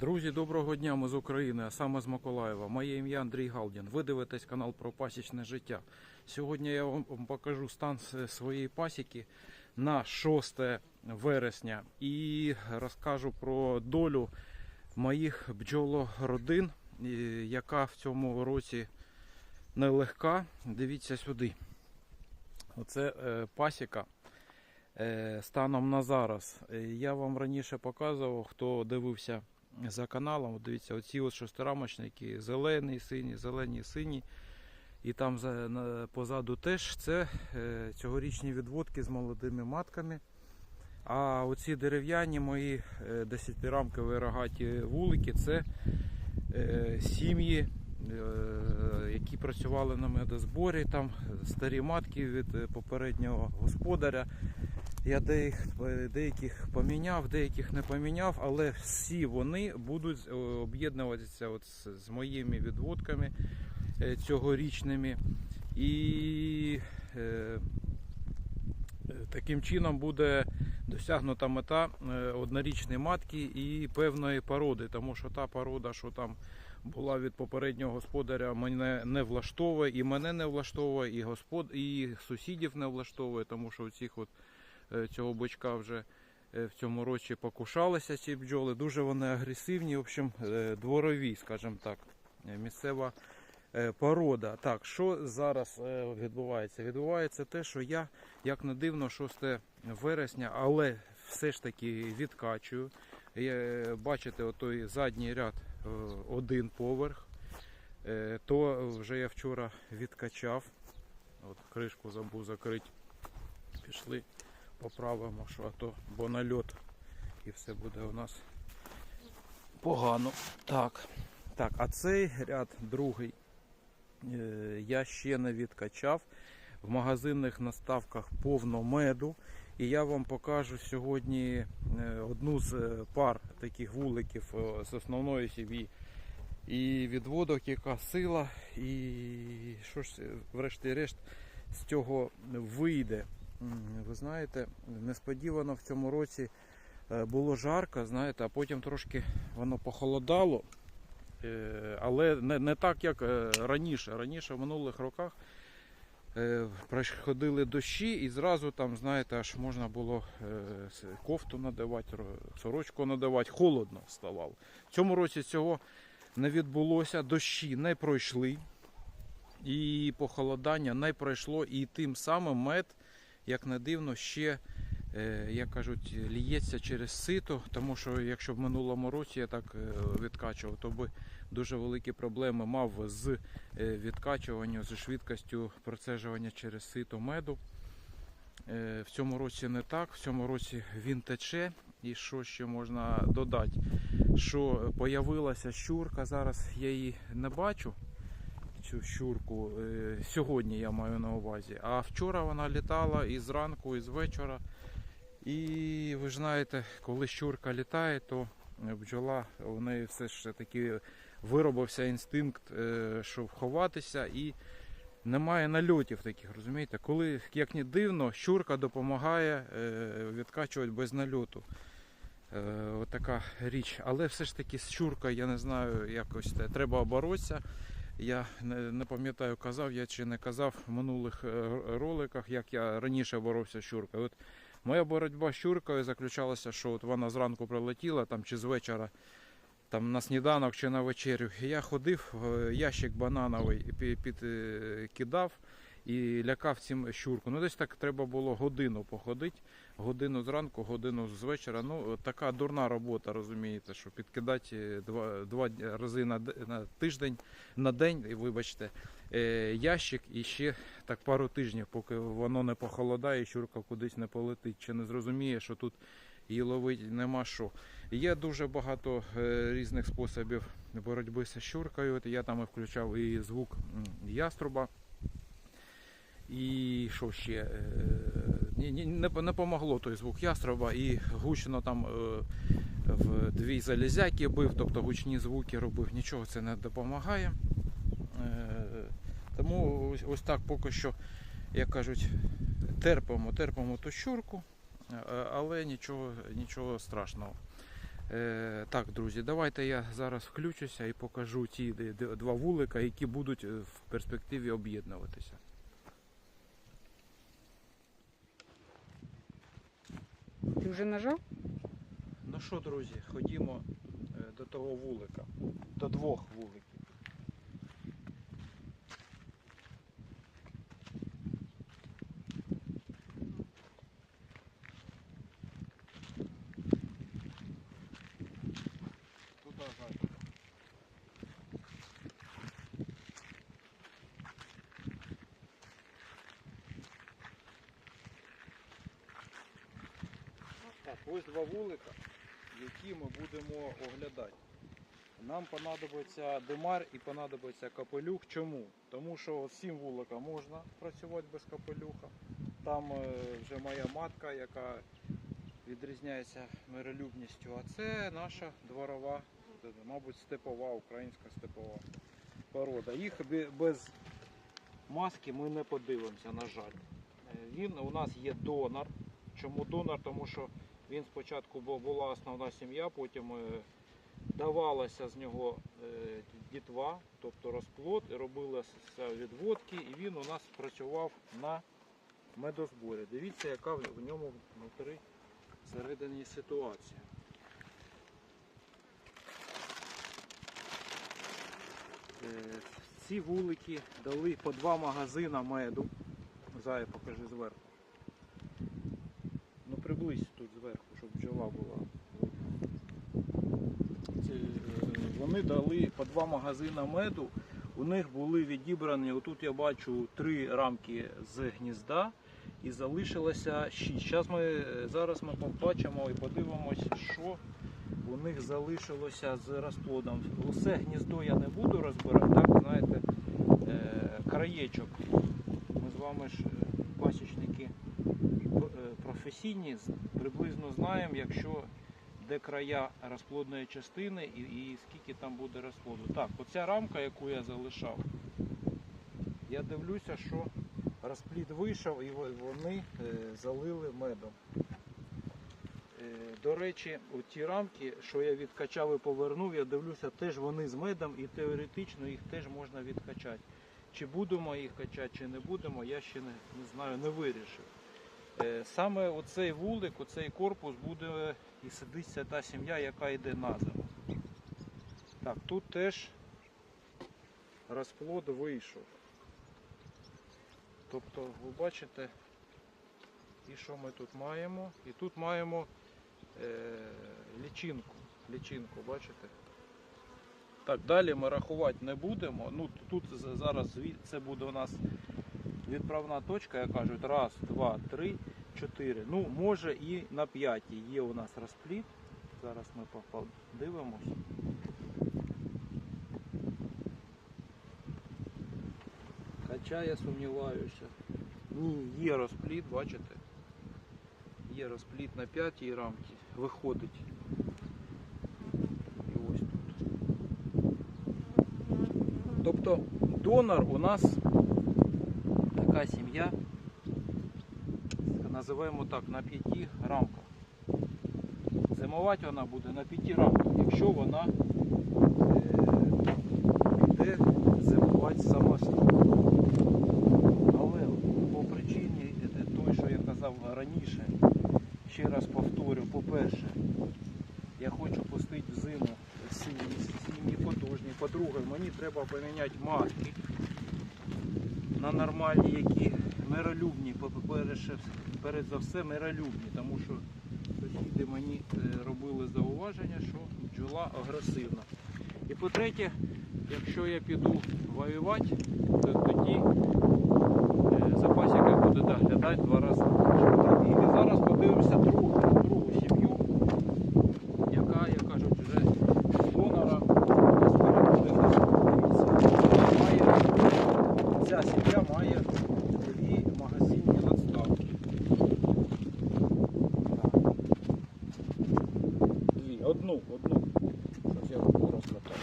Друзі, доброго дня, ми з України, а саме з Миколаєва. Моє ім'я Андрій Галдін. Ви дивитесь канал про пасічне життя. Сьогодні я вам покажу стан своєї пасіки на 6 вересня і розкажу про долю моїх бджолородин, яка в цьому році нелегка. Дивіться сюди. Оце е, пасіка. Е, Станом на зараз. Е, Я вам раніше показував, хто дивився за каналом. От Дивіться, оці от шестирамочники, зелений, синій, зелені, сині. І там позаду теж це е, цьогорічні відводки з молодими матками. А оці дерев'яні мої е, 10-рамкові рогаті вулики це е, сім'ї, е, які працювали на медозборі, там старі матки від е, попереднього господаря. Я деяких, деяких поміняв, деяких не поміняв, але всі вони будуть е, об'єднуватися з, з моїми відводками е, цьогорічними. І е, е, таким чином буде досягнута мета однорічної матки і певної породи, тому що та порода, що там була від попереднього господаря, мене не влаштовує, і мене не влаштовує, і господ, і сусідів не влаштовує, тому що у цих от цього бочка вже е, в цьому році покушалися ці бджоли. Дуже вони агресивні, в общем, е, дворові, скажімо так, е, місцева е, порода. Так, що зараз е, відбувається? Відбувається те, що я, як не дивно, 6 вересня, але все ж таки відкачую. Бачите, отой задній ряд е, один поверх. Е, То вже я вчора відкачав. От кришку забув закрити. Пішли, поправимо, що а то бо нальот і все буде у нас погано. Так, так, а цей ряд другий е, я ще не відкачав. В магазинних наставках повно меду. І я вам покажу сьогодні е, одну з е, пар таких вуликів з основної сім'ї. І відводок, яка сила, і що ж, врешті-решт, з цього вийде. Ви знаєте, несподівано в цьому році е, було жарко, знаєте, а потім трошки воно похолодало. Е, Але не, не так, як е, раніше. Раніше в минулих роках приходили дощі і зразу там, знаєте, аж можна було кофту надавати, сорочку надавати, холодно ставало. В цьому році цього не відбулося, дощі не пройшли, і похолодання не пройшло, і тим самим мед, як не дивно, ще, е, як кажуть, ліється через сито, тому що якщо в минулому році я так е, відкачував, то би дуже великі проблеми мав з е, відкачуванням, з швидкістю процежування через сито меду. В цьому році не так, в цьому році він тече. І що ще можна додати? Що появилася щурка, зараз я її не бачу. Цю щурку е, сьогодні я маю на увазі. А вчора вона літала і зранку, і з вечора. І ви ж знаєте, коли щурка літає, то бджола у неї все ж таки виробився інстинкт, е, щоб ховатися, і немає нальотів таких, розумієте? Коли, як не дивно, щурка допомагає е, відкачувати без нальоту. Е, Отака річ. Але все ж таки з щуркою, я не знаю, якось треба боротися. Я не, пам'ятаю, казав я чи не казав в минулих е, роликах, як я раніше боровся з щуркою. От моя боротьба з щуркою заключалася, що от вона зранку прилетіла там, чи з вечора там, на сніданок чи на вечерю. Я ходив, е, ящик банановий підкидав. підкидав і лякав цим щурку. Ну, десь так треба було годину походити. Годину зранку, годину з вечора. Ну, така дурна робота, розумієте, що підкидати два, два рази на, на тиждень, на день, і, вибачте, е, ящик і ще так пару тижнів, поки воно не похолодає, щурка кудись не полетить, чи не зрозуміє, що тут її ловить нема що. Є дуже багато е, різних способів боротьби з щуркою. Я там і включав і звук яструба. І що ще? Е, ні, не, помогло той звук яструба, і гучно там е, в дві залізяки бив, тобто гучні звуки робив. Нічого це не допомагає. Е, тому ось, так поки що, як кажуть, терпимо, терпимо ту щурку, е, але нічого, нічого страшного. Е, так, друзі, давайте я зараз включуся і покажу ті два вулика, які будуть е, в перспективі об'єднуватися. Ти вже нажав? Ну що, друзі, ходімо е, до того вулика, до двох вуликів. Ось два вулика, які ми будемо оглядати. Нам понадобиться димар і понадобиться капелюх. Чому? Тому що от сім вулика можна працювати без капелюха. Там е, вже моя матка, яка відрізняється миролюбністю. А це наша дворова, мабуть, степова, українська степова порода. Їх без маски ми не подивимося, на жаль. Е, Він у нас є донор. Чому донор? Тому що він спочатку була основна сім'я, потім е, давалося з нього е, дітва, тобто розплод, робилися відводки, і він у нас працював на медозборі. Дивіться, яка в ньому внутрі всередині ситуація. Е, Ці вулики дали по два магазина меду. Зая, покажи зверху. Ну тут зверху, щоб бджола була. Е, Вони дали по два магазина меду. У них були відібрані, отут я бачу три рамки з гнізда і залишилося шість. Зараз ми, е, зараз ми побачимо і подивимося, що у них залишилося з розплодом. Усе гніздо я не буду розбирати, так знаєте, е, краєчок. Ми з вами ж пасічники з- приблизно знаємо, якщо де края розплодної частини і, і скільки там буде розплоду. Так, оця рамка, яку я залишав, я дивлюся, що розплід вийшов і вони е, залили медом. Е, До речі, ті рамки, що я відкачав і повернув, я дивлюся, теж вони з медом і теоретично їх теж можна відкачати. Чи будемо їх качати, чи не будемо, я ще не, не знаю, не вирішив. Е, Саме оцей вулик, оцей корпус буде і сидиться та сім'я, яка йде на зиму. Так, тут теж розплод вийшов. Тобто, ви бачите, і що ми тут маємо? І тут маємо е, лічинку. Лічинку, бачите? Так, далі ми рахувати не будемо. Ну, тут зараз це буде у нас відправна точка, як кажуть, раз, два, три, чотири. Ну, може і на п'ятій є у нас розпліт. Зараз ми подивимось. Хоча я сумніваюся. Ні, є розпліт, бачите? Є розпліт на п'ятій рамці. Виходить. І ось тут. Тобто донор у нас така сім'я, називаємо так, на п'яти рамках. Зимувати вона буде на п'яти рамках, якщо вона е, піде зимувати самостійно. Але по причині е, той, що я казав раніше, ще раз повторю, по-перше, я хочу пустити в зиму сім'ї, потужні. По-друге, мені треба поміняти матки нормальні, які миролюбні, перед за все миролюбні, тому що сусіди мені е, робили зауваження, що бджола агресивна. І по-третє, якщо я піду воювати, то тоді е, запасика буде доглядати два рази. І зараз подивимося другу сім'ю, яка, як кажуть, вже з донора у нас переходить. Дивіться, має, ця сім'я має дві магазинні надставки. Так. Дві, одну, одну. Щось я руку розкатав.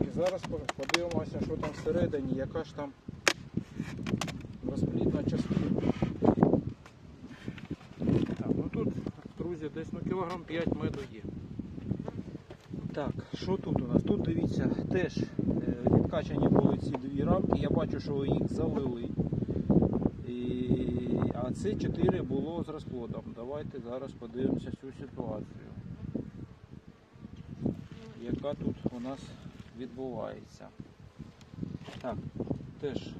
І зараз по- подивимося, що там всередині, яка ж там розплідна частина. Так, ну тут друзі, десь ну, кілограм 5 меду є. Так, що тут у нас? Тут дивіться, теж е, відкачані були ці дві рамки. Я бачу, що їх залили. І... А це 4 було з розплодом. Давайте зараз подивимося цю ситуацію. Яка тут у нас відбувається. Так, теж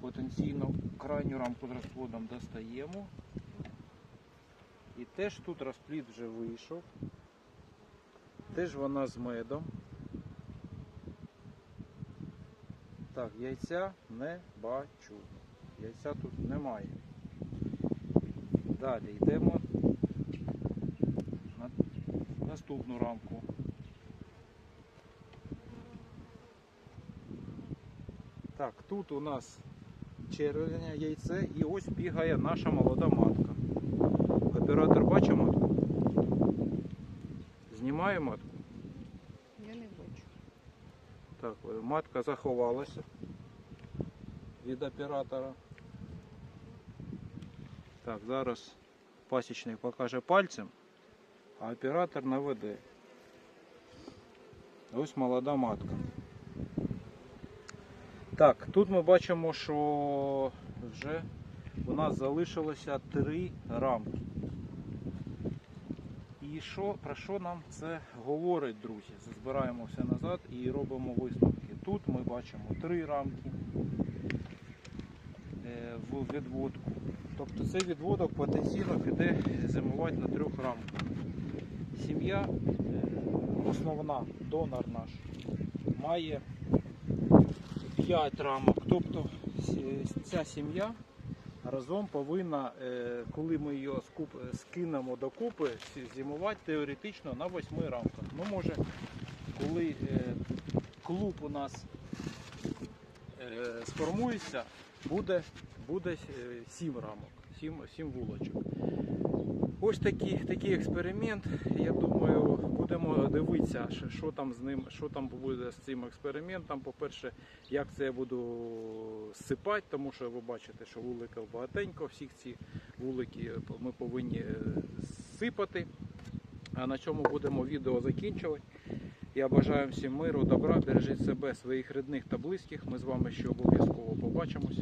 потенційно крайню рамку з розплодом достаємо. І теж тут розплід вже вийшов. Теж вона з медом. Так, яйця не бачу. Яйця тут немає. Далі йдемо на наступну рамку. Так, тут у нас червоне яйце і ось бігає наша молода матка. Оператор бачить матку? Знімає матку? Я не бачу. Так, е, матка заховалася від оператора. Так, зараз пасічник покаже пальцем, а оператор наведе. Ось молода матка. Так, тут ми бачимо, що вже у нас залишилося три рамки. І що, про що нам це говорить, друзі? Збираємо все назад і робимо висновки. Тут ми бачимо три рамки е, в відводку. Тобто цей відводок потенційно піде зимувати на трьох рамках. Сім'я, е, основна, донор наш, має 5 рамок. Тобто ця сім'я разом повинна, е, коли ми її скинемо докупи, зимувати теоретично на 8 рамках. Ну, може, коли е, клуб у нас е, сформується, буде, буде 7 рамок, 7, 7 вулочок. Ось такий, такий експеримент. Я думаю, будемо дивитися, що- там з ним, що там буде з цим експериментом. По-перше, як це я буду сипати, тому що ви бачите, що вуликів багатенько, всіх ці вулики ми повинні е, сипати. А на цьому будемо відео закінчувати. Я бажаю всім миру, добра, бережіть себе, своїх рідних та близьких. Ми з вами ще обов'язково побачимось.